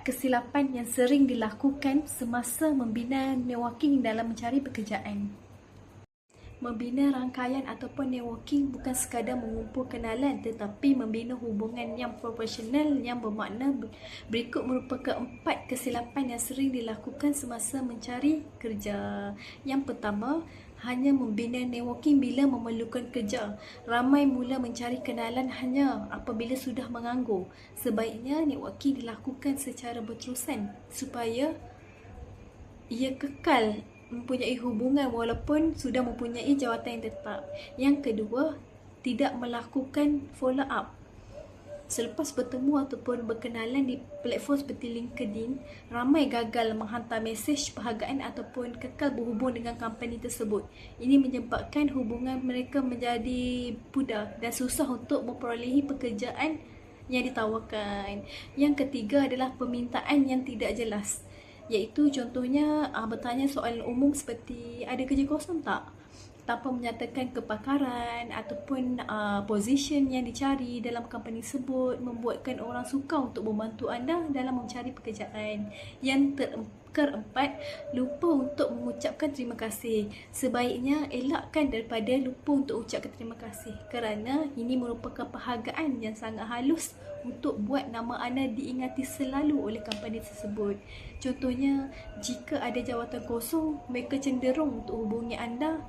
kesilapan yang sering dilakukan semasa membina networking dalam mencari pekerjaan. Membina rangkaian ataupun networking bukan sekadar mengumpul kenalan tetapi membina hubungan yang profesional yang bermakna berikut merupakan empat kesilapan yang sering dilakukan semasa mencari kerja. Yang pertama, hanya membina networking bila memerlukan kerja. Ramai mula mencari kenalan hanya apabila sudah menganggur. Sebaiknya networking dilakukan secara berterusan supaya ia kekal mempunyai hubungan walaupun sudah mempunyai jawatan yang tetap. Yang kedua, tidak melakukan follow up. Selepas bertemu ataupun berkenalan di platform seperti LinkedIn, ramai gagal menghantar mesej perhargaan ataupun kekal berhubung dengan company tersebut. Ini menyebabkan hubungan mereka menjadi pudar dan susah untuk memperolehi pekerjaan yang ditawarkan. Yang ketiga adalah permintaan yang tidak jelas. Iaitu contohnya uh, bertanya soalan umum seperti ada kerja kosong tak? Tanpa menyatakan kepakaran ataupun uh, position yang dicari dalam company tersebut membuatkan orang suka untuk membantu anda dalam mencari pekerjaan. Yang ter- keempat, lupa untuk mengucapkan terima kasih. Sebaiknya elakkan daripada lupa untuk ucapkan terima kasih kerana ini merupakan perhargaan yang sangat halus untuk buat nama anda diingati selalu oleh company tersebut. Contohnya, jika ada jawatan kosong, mereka cenderung untuk hubungi anda